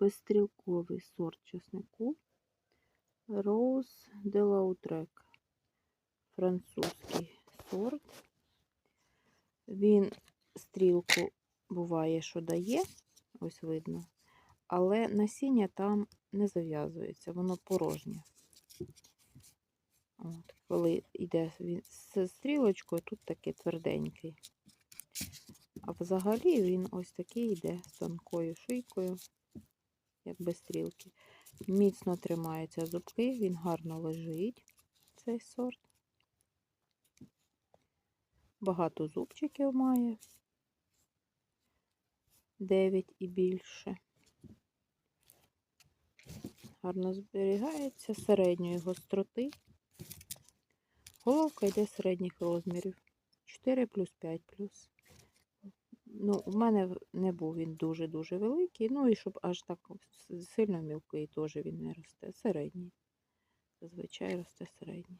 безстрілковий сорт чеснику. Rose de Lautrec. Французький сорт. Він стрілку буває, що дає, ось видно, але насіння там не зав'язується, воно порожнє. От, коли йде він з стрілочкою, тут такий тверденький. А взагалі він ось такий йде з тонкою шийкою, як без стрілки. Міцно тримаються зубки, він гарно лежить, цей сорт. Багато зубчиків має. 9 і більше. Гарно зберігається середньої гостроти. Головка йде середніх розмірів. 4 плюс 5 плюс. Ну, у мене не був він дуже-дуже великий. Ну і щоб аж так сильно мілкий теж він не росте. Середній. Зазвичай росте середній.